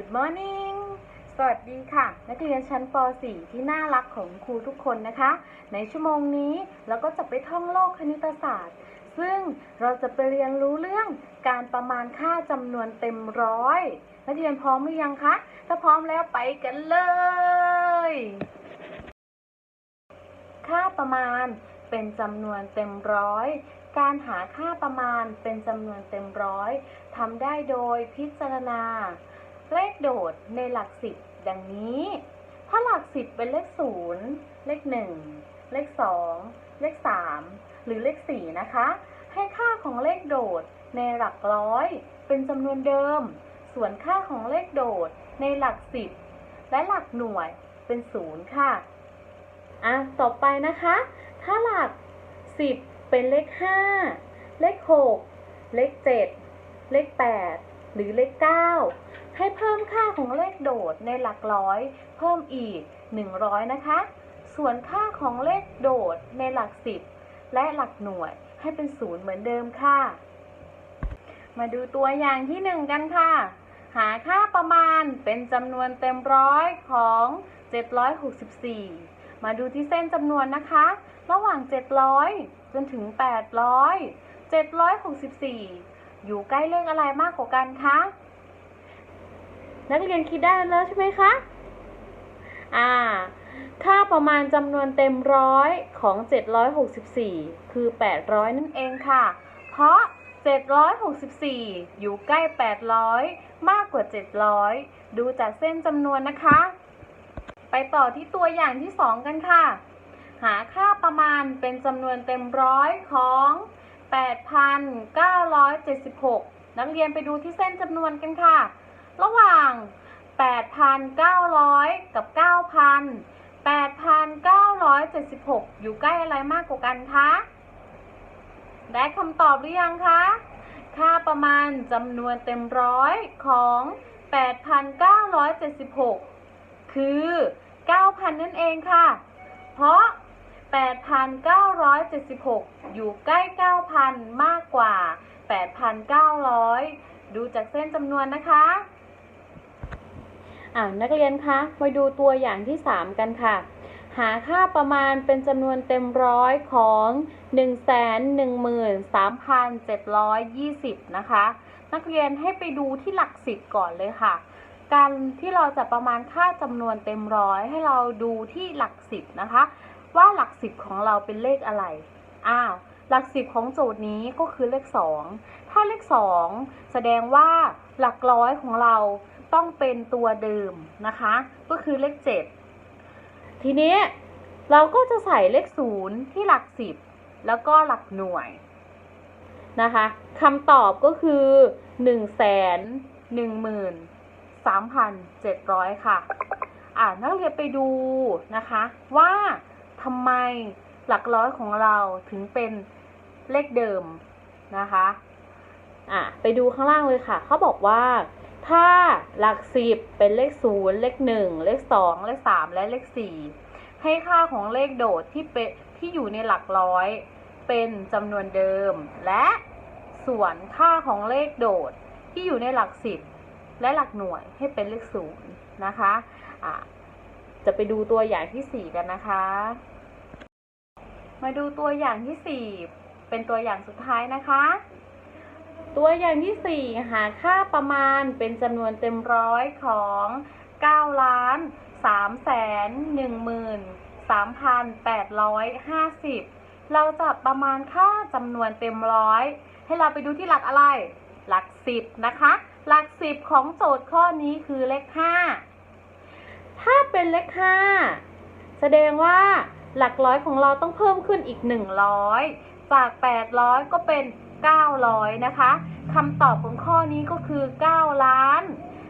Good morning สวัสดีค่ะ นักเรียนชั้นป .4 ที่น่ารักของครูทุกคนนะคะ ในชั่วโมงนี้เราก็จะไปท่องโลกคณิตศาสตร์ ซึ่งเราจะไปเรียนรู้เรื่องการประมาณค่าจำนวนเต็มร้อย นักเรียนพร้อมหรือยังคะ ถ้าพร้อมแล้วไปกันเลย ค่าประมาณเป็นจำนวนเต็มร้อยการหาค่าประมาณเป็นจำนวนเต็มร้อยทำได้โดยพิจารณา เลขโดดในหลักสิบดังนี้ ถ้าหลักสิบเป็นเลขศูนย์เลขหนึ่งเลขสองเลขสามหรือเลขสี่นะคะ ให้ค่าของเลขโดดในหลักร้อย เป็นจำนวนเดิม ส่วนค่าของเลขโดดในหลักสิบและหลักหน่วยเป็นศูนย์ค่ะอะต่อไปนะคะ ถ้าหลัก10เป็นเลข5เลข6เลข7เลข8หรือเลข9 ให้เพิ่มค่าของเลขโดดในหลักร้อย เพิ่มอีก 100 นะคะ ส่วนค่าของเลขโดดในหลัก10และหลักหน่วยให้เป็นศูนย์เหมือนเดิมค่ะ มาดูตัวอย่างที่ 1 กันค่ะ หาค่าประมาณเป็นจำนวนเต็มร้อยของ 764 มาดูที่เส้นจำนวนนะคะ ระหว่าง 700 จนถึง 800 764 อยู่ใกล้เลขอะไรมากกว่ากันคะ นักเรียนคิดได้แล้วใช่ไหมคะ อ่า ค่าประมาณจำนวนเต็มร้อยของ 764 คือ 800 นั่นเองค่ะ เพราะ 764 อยู่ใกล้ 800 มากกว่า 700 ดูจากเส้นจำนวนนะคะ ไปต่อที่ตัวอย่างที่ 2 กันค่ะ หาค่าประมาณเป็นจำนวนเต็มร้อยของ 8,976 นักเรียนไปดูที่เส้นจำนวนกันค่ะ ระหว่าง 8,900 กับ 9,000 8,976 อยู่ใกล้อะไรมากกว่ากันคะ ได้คำตอบหรือยังคะ ค่าประมาณจำนวนเต็มร้อยของ 8,976 คือ 9,000 นั่นเองค่ะ เพราะ 8,976 อยู่ใกล้ 9,000 มากกว่า 8,900 ดูจากเส้นจำนวนนะคะ อ่านักเรียนคะ มาดูตัวอย่างที่ 3 กันค่ะ หาค่าประมาณเป็นจำนวนเต็มร้อยของ 113,720 นะคะ นักเรียนให้ไปดูที่หลักสิบก่อนเลยค่ะ การที่เราจะประมาณค่าจำนวนเต็มร้อยให้เราดูที่หลักสิบนะคะ ว่าหลักสิบของเราเป็นเลขอะไร อ้าวหลักสิบของโจทย์นี้ก็คือเลขสองถ้าเลขสองแสดงว่าหลักร้อยของเรา ต้องเป็นตัวเดิมนะคะ ก็คือเลขเจ็ดทีนี้เราก็จะใส่เลขศูนย์ที่หลักสิบแล้วก็หลักหน่วยนะคะคำตอบก็คือ1นึ่งแสนหนึ่งหมื่นสามพันเจ็ดร้อยค่ะ อ่านักเรียนไปดูนะคะว่าทำไมหลักร้อยของเราถึงเป็นเลขเดิมนะคะ อะไปดูข้างล่างเลยค่ะ เขาบอกว่า ถ้าหลักสิบเป็นเลขศูนย์เลขหนึ่งเลขสองเลขสามและเลขสี่ให้ค่าของเลขโดดที่เป็นที่อยู่ในหลักร้อย เป็นจำนวนเดิม และส่วนค่าของเลขโดดที่อยู่ในหลักสิบและหลักหน่วยให้เป็นเลขศูนย์นะคะะจะไปดูตัวอย่างที่สี่กันนะคะ มาดูตัวอย่างที่สี่เป็นตัวอย่างสุดท้ายนะคะ ตัวอย่างที่ 4 หาค่าประมาณเป็นจำนวนเต็มร้อยของ9ล้าน3แสน1หมื่น3,850 เราจะประมาณค่าจำนวนเต็มร้อยให้เราไปดูที่หลักอะไร หลัก 10 นะคะ หลัก 10 ของโจทย์ข้อนี้คือเลข 5 ถ้าเป็นเลข 5 แสดงว่าหลักร้อยของเราต้องเพิ่มขึ้นอีก 100 จาก 800 ก็เป็น 900 นะคะคำตอบของข้อนี้ก็คือ 9 ล้าน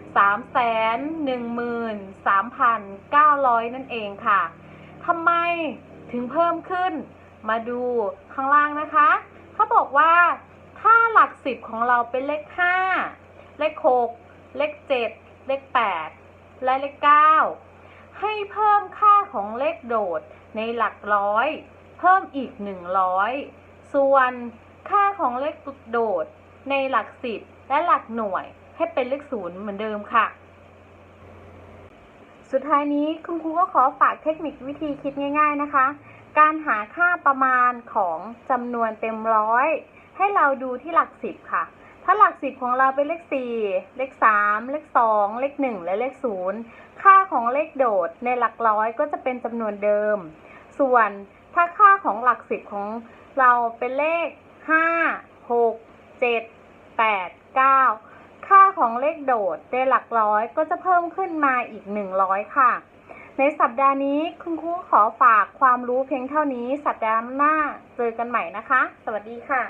3แสน1หมื่น3,900 นั่นเองค่ะทำไมถึงเพิ่มขึ้น มาดูข้างล่างนะคะ เขาบอกว่าถ้าหลัก 10 ของเราเป็นเลข 5 เลข 6 เลข 7 เลข 8 และเลข 9 ให้เพิ่มค่าของเลขโดดในหลักร้อย เพิ่มอีก 100 ส่วน ของเลขโดด ในหลักสิบและหลักหน่วยให้เป็นเลขศูนย์เหมือนเดิมค่ะ สุดท้ายนี้คุณครูก็ขอฝากเทคนิควิธีคิดง่าย ๆนะคะ การหาค่าประมาณของจำนวนเต็มร้อย ให้เราดูที่หลักสิบค่ะถ้าหลักสิบของเราเป็นเลขสี่ เลขสาม เลขสอง เลขหนึ่ง และเลขศูนย์ค่าของเลขโดดในหลักร้อยก็จะเป็นจำนวนเดิม ส่วนถ้าค่าของหลักสิบของเราเป็นเลข ห้าหกเจ็ดแปดเก้าค่าของเลขโดดในหลักร้อยก็จะเพิ่มขึ้นมาอีกหนึ่งร้อยค่ะ ในสัปดาห์นี้คุณครูขอฝากความรู้เพียงเท่านี้ สัปดาห์หน้าเจอกันใหม่นะคะ สวัสดีค่ะ